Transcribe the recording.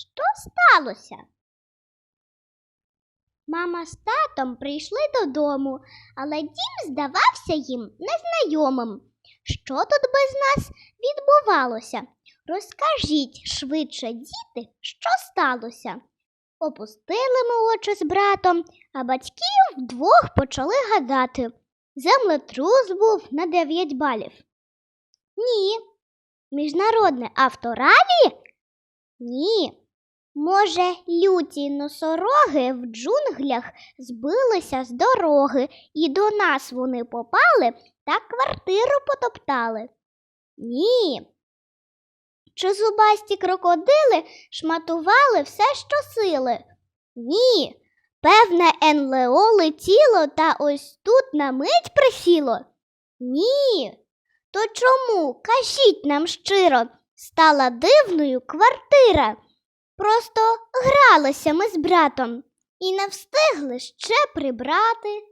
Що сталося? Мама з татом прийшли додому, але дім здавався їм незнайомим. Що тут без нас відбувалося? Розкажіть швидше, діти, що сталося? Опустили ми очі з братом, а батьки вдвох почали гадати. Землетрус був на 9 балів. Ні. Міжнародне авторалі? Ні. Може, люті носороги в джунглях збилися з дороги і до нас вони попали та квартиру потоптали? Ні. Чи зубасті крокодили шматували все, що сили? Ні. Певне, НЛО летіло та ось тут на мить присіло? Ні. То чому, кажіть нам щиро, стала дивною квартира? Просто гралися ми з братом і не встигли ще прибрати.